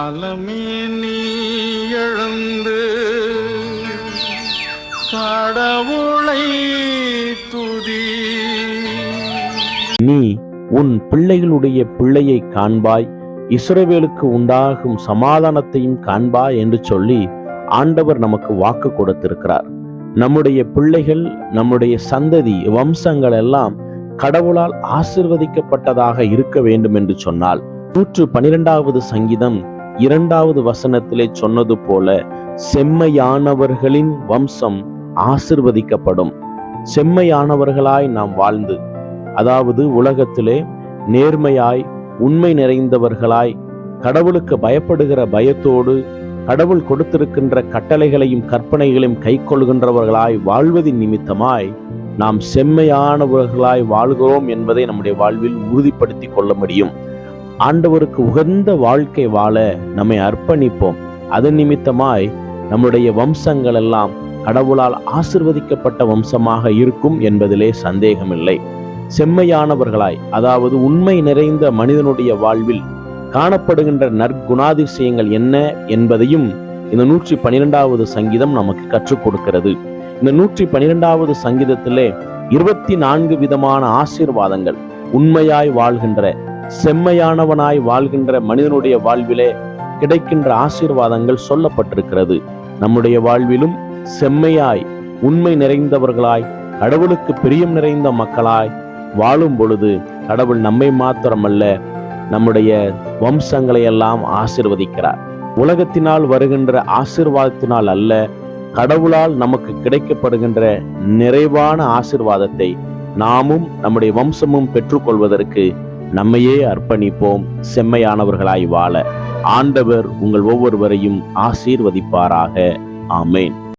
காலமே நீ எழுந்து கடவுளை துதி. நீ உன் பிள்ளைகளுடைய பிள்ளையை காண்பாய் இஸ்ரவேலுக்கு உண்டாகும் சமாதானத்தையும் காண்பாய் என்று சொல்லி ஆண்டவர் நமக்கு வாக்கு கொடுத்திருக்கிறார். நம்முடைய பிள்ளைகள் நம்முடைய சந்ததி வம்சங்கள் எல்லாம் கடவுளால் ஆசிர்வதிக்கப்பட்டதாக இருக்க வேண்டும் என்று சொன்னால் நூற்று பனிரெண்டாவது சங்கீதம் இரண்டாவது வசனத்திலே சொன்னது போல செம்மையானவர்களின் வம்சம் ஆசிர்வதிக்கப்படும். செம்மையானவர்களாய் நாம் வாழ்ந்து அதாவது உலகத்திலே நேர்மையாய் உண்மை நிறைந்தவர்களாய் கடவுளுக்கு பயப்படுகிற பயத்தோடு கடவுள் கொடுத்திருக்கின்ற கட்டளைகளையும் கற்பனைகளையும் கைக்கொள்கின்றவர்களாய் வாழ்வதின் நிமித்தமாய் நாம் செம்மையானவர்களாய் வாழ்கிறோம் என்பதை நம்முடைய வாழ்வில் உறுதிப்படுத்தி கொள்ள முடியும். ஆண்டவருக்கு உகந்த வாழ்க்கை வாழ நம்மை அர்ப்பணிப்போம். அதன் நிமித்தமாய் நம்முடைய வம்சங்கள் எல்லாம் கடவுளால் ஆசிர்வதிக்கப்பட்ட வம்சமாக இருக்கும் என்பதிலே சந்தேகமில்லை. செம்மையானவர்களாய் அதாவது உண்மை நிறைந்த மனிதனுடைய வாழ்வில் காணப்படுகின்ற நற்குணாதிசயங்கள் என்ன என்பதையும் இந்த நூற்றி பனிரெண்டாவது சங்கீதம் நமக்கு கற்றுக் கொடுக்கிறது. இந்த நூற்றி பனிரெண்டாவது சங்கீதத்திலே இருபத்தி நான்கு விதமான ஆசீர்வாதங்கள் உண்மையாய் வாழ்கின்ற செம்மையானவனாய் வாழ்கின்ற மனிதனுடைய வாழ்விலே கிடைக்கின்ற ஆசீர்வாதங்கள் சொல்லப்பட்டிருக்கிறது. நம்முடைய வாழ்விலும் செம்மையாய் உண்மை நிறைந்தவர்களாய் கடவுளுக்கு பிரியம் நிறைந்த மக்களாய் வாழும் பொழுது கடவுள் நம்மை மாத்திரமல்ல நம்முடைய வம்சங்களை எல்லாம் ஆசிர்வதிக்கிறார். உலகத்தினால் வருகின்ற ஆசிர்வாதத்தினால் அல்ல கடவுளால் நமக்கு கிடைக்கப்படுகின்ற நிறைவான ஆசிர்வாதத்தை நாமும் நம்முடைய வம்சமும் பெற்றுக்கொள்வதற்கு நம்மையே அர்ப்பணிப்போம். செம்மையானவர்களாய் வாழ ஆண்டவர் உங்கள் ஒவ்வொருவரையும் ஆசீர்வதிப்பாராக. ஆமேன்.